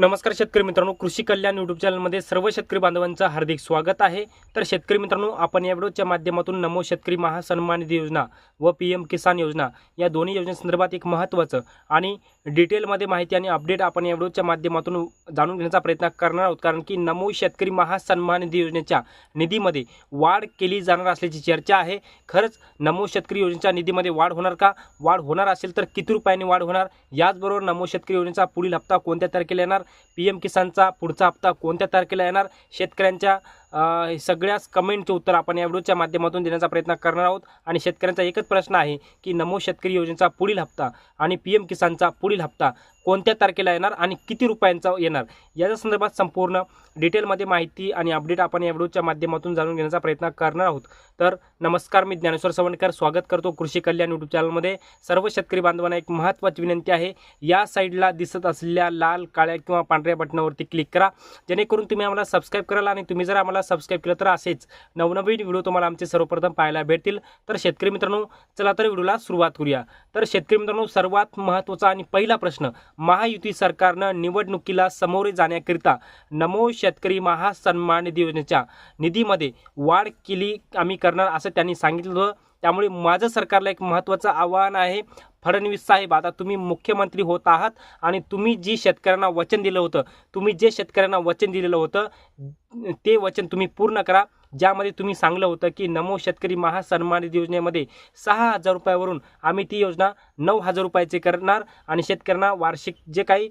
नमस्कार शेतकरी मित्रांनो कृषी कल्याण यूट्यूब चॅनलमध्ये सर्व शेतकरी बांधवांचं हार्दिक स्वागत आहे. तर शेतकरी मित्रांनो आपण या व्हिडिओच्या माध्यमातून नमो शेतकरी महासन्मान निधी योजना व पी एम किसान योजना या दोन्ही योजनेसंदर्भात एक महत्त्वाचं आणि डिटेलमध्ये माहिती आणि अपडेट आपण या व्हिडिओच्या माध्यमातून जाणून घेण्याचा प्रयत्न करणार आहोत. कारण की नमो शेतकरी महासन्मान निधी योजनेच्या निधीमध्ये वाढ केली जाणार असल्याची चर्चा आहे. खरंच नमो शेतकरी योजनेच्या निधीमध्ये वाढ होणार का? वाढ होणार असेल तर किती रुपयांनी वाढ होणार? याचबरोबर नमो शेतकरी योजनेचा पुढील हप्ता कोणत्या तारखेला येणार? पी एम किसानचा पुढचा हप्ता कोणत्या तारखेला येणार? शेतकऱ्यांच्या सगळ्याच कमेंटचे उत्तर आपण या व्हिडिओच्या माध्यमातून देण्याचा प्रयत्न करणार आहोत. आणि शेतकऱ्यांचा एकच प्रश्न आहे की नमो शेतकरी योजनेचा पुढील हप्ता आणि पी एम किसानचा पुढील हप्ता कोणत्या तारखेला येणार आणि किती रुपयांचा येणार? याच्या संदर्भात संपूर्ण डिटेलमध्ये माहिती आणि अपडेट आपण या व्हिडिओच्या माध्यमातून जाणून घेण्याचा प्रयत्न करणार आहोत. तर नमस्कार मी ज्ञानेश्वर सवणकर स्वागत करतो कृषी कल्याण यूट्यूब चॅनलमध्ये सर्व शेतकरी बांधवांना एक महत्त्वाची विनंती आहे. या साईडला दिसत असलेल्या लाल काळ्या किंवा पांढऱ्या बटनावरती क्लिक करा. जेणेकरून तुम्ही आम्हाला सबस्क्राईब कराल आणि तुम्ही जर आम्हाला सबस्क्राईब केलं तर असेच नवनवीन व्हिडिओ तुम्हाला आमचे सर्वप्रथम पाहायला भेटतील. तर शेतकरी मित्रांनो चला तर व्हिडिओला सुरुवात करूया. तर शेतकरी मित्रांनो सर्वात महत्त्वाचा आणि पहिला प्रश्न महायुती सरकारनं निवडणुकीला सामोरे जाण्याकरिता नमो शेतकरी महासन्मान निधी योजनेच्या निधीमध्ये वाढ केली आम्ही करणार असं त्यांनी सांगितलं होतं. त्यामुळे माझं सरकारला एक महत्त्वाचं आव्हान आहे. फडणवीस साहेब आता तुम्ही मुख्यमंत्री होत आहात आणि तुम्ही जी शेतकऱ्यांना वचन दिलं होतं तुम्ही जे शेतकऱ्यांना वचन दिलेलं होतं ते वचन तुम्ही पूर्ण करा. ज्यामध्ये तुम्ही सांगलं होतं की नमो शेतकरी महासन्मान निधी योजनेमध्ये सहा हजार रुपयावरून आम्ही ती योजना नऊ हजार रुपयाचे करणार आणि शेतकऱ्यांना वार्षिक जे काही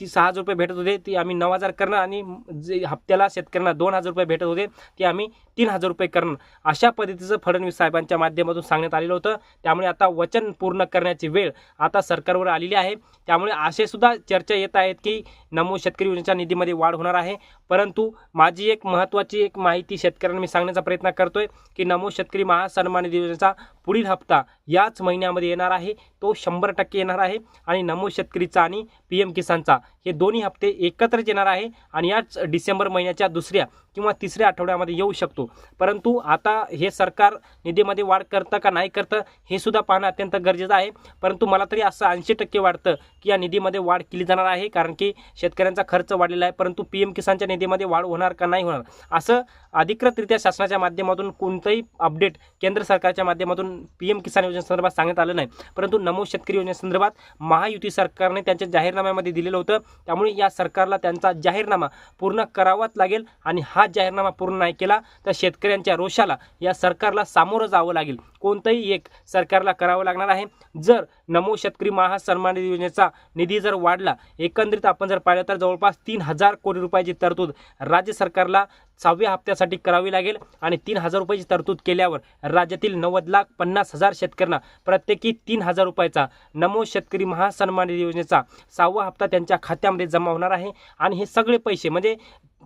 ती सहा हजार रुपये भेटत होते ती आम्ही नऊ हजार करणार आणि जे हप्त्याला शेतकऱ्यांना दोन हजार रुपये भेटत होते ते आम्ही तीन हजार रुपये करणार. अशा पद्धतीचं फडणवीस साहेबांच्या माध्यमातून सांगण्यात आलेलं होतं. त्यामुळे आता वचन पूर्ण करण्याची वेळ आता सरकारवर आलेली आहे. त्यामुळे असे सुद्धा चर्चा येत आहेत की नमो शेतकरी योजनेच्या निधीमध्ये वाढ होणार आहे. परंतु माझी एक महत्त्वाची एक माहिती शेतकऱ्यांना मी सांगण्याचा प्रयत्न करतोय की नमो शेतकरी महासन्मान निधी योजनेचा पुढील हप्ता याच महिन्यामध्ये येणार आहे. तो शंभर टक्के येणार आहे. आणि नमो शेतकरीचा आणि पी एम किसानचा हे दोन्ही हप्ते एकत्रच येणार आहे. आणि याच डिसेंबर महिन्याच्या दुसऱ्या किंवा तिसऱ्या आठवड्यामध्ये येऊ शकतो. परंतु आता हे सरकार निधीमध्ये वाढ करतं का नाही करतं हे सुद्धा पाहणं अत्यंत गरजेचं आहे. परंतु मला तरी असं ऐंशी टक्के वाटतं की या निधीमध्ये वाढ केली जाणार आहे. कारण की शेतकऱ्यांचा खर्च वाढलेला आहे. परंतु पी एम किसानच्या निधीमध्ये वाढ होणार का नाही होणार? असं अधिकृतरित्या शासनाच्या माध्यमातून कोणतंही अपडेट केंद्र सरकारच्या माध्यमातून पी एम किसान योजनेसंदर्भात सांगण्यात आलं नाही. परंतु नमो शेतकरी योजनेसंदर्भात महायुती सरकारने त्यांच्या जाहीरनाम्यामध्ये दिलेलं होतं. त्यामुळे या सरकारला त्यांचा जाहीरनामा पूर्ण करावाच लागेल आणि हा जाहीरनामा पूर्ण नाही केला तर शेतकऱ्यांच्या रोषाला या सरकारला सामोरं जावं लागेल. कोणतंही एक सरकारला करावं लागणार आहे. जर नमो शेतकरी महासन्मान निधी योजनेचा निधी जर वाढला एकंदरीत आपण जर पाहिलं तर जवळपास तीन हजार कोटी रुपयाची तरतूद राज्य सरकारला सहाव्या हप्त्यासाठी करावी लागेल आणि तीन हजार रुपयाची तरतूद केल्यावर राज्यातील नव्वद लाख पन्नास हजार शेतकऱ्यांना प्रत्येकी तीन हजार रुपयाचा नमो शेतकरी महासन्मान निधी योजनेचा सहावा हप्ता त्यांच्या खात्यामध्ये जमा होणार आहे. आणि हे सगळे पैसे म्हणजे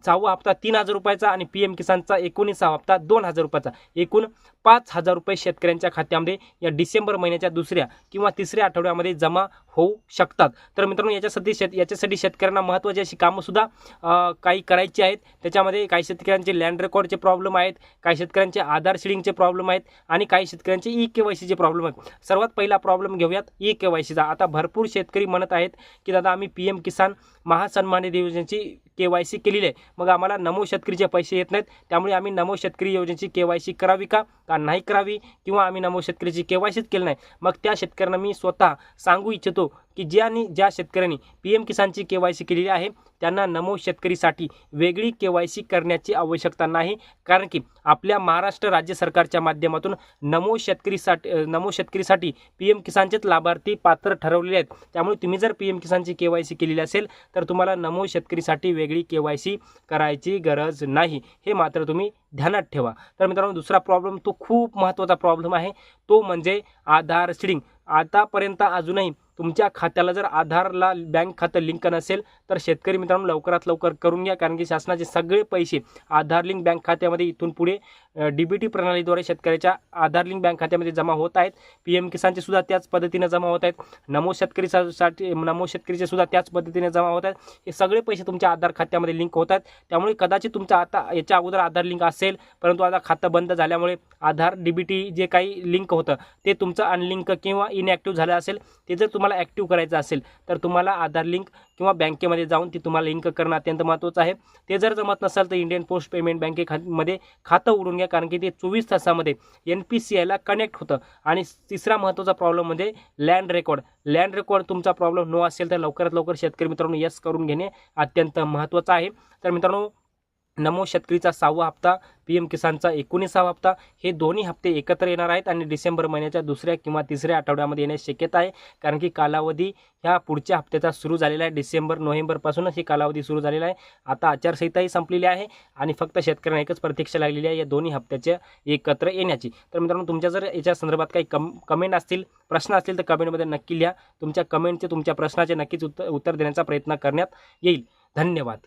सहावा हप्ता तीन हजार रुपयाचा आणि पी एम किसानचा एकोणीसावा हप्ता दोन हजार रुपयाचा. एकूण पाच हजार रुपये शेतकऱ्यांच्या खात्यामध्ये या डिसेंबर महिन्याच्या दुसऱ्या किंवा तिसऱ्या आठवड्यामध्ये जमा होऊ शकतात. तर मित्रांनो याच्यासाठी शेत याच्यासाठी शेतकऱ्यांना महत्त्वाची अशी कामंसुद्धा काही करायची आहेत. त्याच्यामध्ये काही शेतकऱ्यांचे लँड रेकॉर्डचे प्रॉब्लेम आहेत काही शेतकऱ्यांचे आधार शिडिंगचे प्रॉब्लेम आहेत आणि काही शेतकऱ्यांचे ई के वाय सीचे प्रॉब्लेम आहेत. सर्वात पहिला प्रॉब्लेम घेऊयात ई के वाय सीचा आता भरपूर शेतकरी म्हणत आहेत की दादा आम्ही पी एम किसान महासन्मान निधी योजनेची के वाय सी केलेली आहे. मग आम्हाला नमो शेतकरीचे पैसे येत नाहीत. त्यामुळे आम्ही नमो शेतकरी योजनेची के वाय सी करावी का? का नाही करावी? किंवा आम्ही नमो शेतकरीची के वाय सीच केली नाही. मग त्या शेतकऱ्यांना मी स्वतः सांगू इच्छितो की ज्यांनी ज्या शेतकऱ्यांनी पी एम किसानची के वाय सी केलेली आहे त्यांना नमो शेतकरीसाठी वेगळी के वाय सी करण्याची आवश्यकता नाही. कारण की आपल्या महाराष्ट्र राज्य सरकारच्या माध्यमातून नमो शेतकरीसाठी नमो शेतकरीसाठी पी एम किसानचेच लाभार्थी पात्र ठरवलेले आहेत. त्यामुळे तुम्ही जर पी एम किसानची के वाय सी केलेली असेल तर तुम्हाला नमो शेतकरीसाठी वेगळी के वाय सी करायची गरज नाही. हे मात्र तुम्ही ध्यानात ठेवा. तर मित्रांनो दुसरा प्रॉब्लेम तो खूप महत्त्वाचा प्रॉब्लेम आहे. तो म्हणजे आधार सिडिंग. आतापर्यंत अजूनही तुमच्या खात्याला जर आधारला बँक खातं लिंक नसेल तर शेतकरी मित्रांनो लवकरात लवकर करून घ्या कारण की शासनाचे सगळे पैसे आधार लिंक बँक खात्यामध्ये इथून पुढे डी बी टी प्रणालीद्वारे शेतकऱ्याच्या आधार लिंक बँक खात्यामध्ये जमा होत आहेत. पी एम किसानचे सुद्धा त्याच पद्धतीने जमा होत आहेत. नमो शेतकरी सा- साठी नमो शेतकरीचे सुद्धा त्याच पद्धतीने जमा होत आहेत. हे सगळे पैसे तुमच्या आधार खात्यामध्ये लिंक होत आहेत. त्यामुळे कदाचित तुमचा आता याच्या अगोदर आधार लिंक असेल परंतु आता खातं बंद झाल्यामुळे आधार डी बी टी जे काही लिंक होतं ते तुमचं अनलिंक किंवा इनॲक्टिव्ह झालं असेल ते जर तुम्हाला ॲक्टिव्ह करायचं असेल तर तुम्हाला आधार लिंक किंवा बँकेमध्ये जाऊन ती तुम्हाला लिंक करणं अत्यंत महत्त्वाचं आहे. ते जर जमत नसेल तर इंडियन पोस्ट पेमेंट बँके खात्यामध्ये खातं उघडून घ्या. कारण की ते चोवीस तासामध्ये एन पी सी आयला कनेक्ट होतं. आणि तिसरा महत्त्वाचा प्रॉब्लेम म्हणजे लँड रेकॉर्ड लँड रेकॉर्ड तुमचा प्रॉब्लेम नो असेल तर लवकरात लवकर शेतकरी मित्रांनो यस करून घेणे अत्यंत महत्त्वाचं आहे. तर मित्रांनो नमो शेतकरीचा सहावा हप्ता पी एम किसानचा एकोणीसावा हप्ता हे दोन्ही हप्ते एकत्र येणार आहेत आणि डिसेंबर महिन्याच्या दुसऱ्या किंवा तिसऱ्या आठवड्यामध्ये येण्याची शक्यता आहे. कारण की कालावधी ह्या पुढच्या हप्त्याचा सुरू झालेला आहे. डिसेंबर नोव्हेंबरपासूनच ही कालावधी सुरू झालेला आहे. आता आचारसंहिताही संपलेली आहे आणि फक्त शेतकऱ्यांना एकच प्रतीक्षा लागलेली आहे या दोन्ही हप्त्याच्या एकत्र येण्याची. तर मित्रांनो तुमच्या जर याच्या संदर्भात काही कम कमेंट असतील प्रश्न असतील तर कमेंटमध्ये नक्की लिहा. तुमच्या कमेंटचे तुमच्या प्रश्नाचे नक्कीच उत्तर उत्तर देण्याचा प्रयत्न करण्यात येईल. धन्यवाद.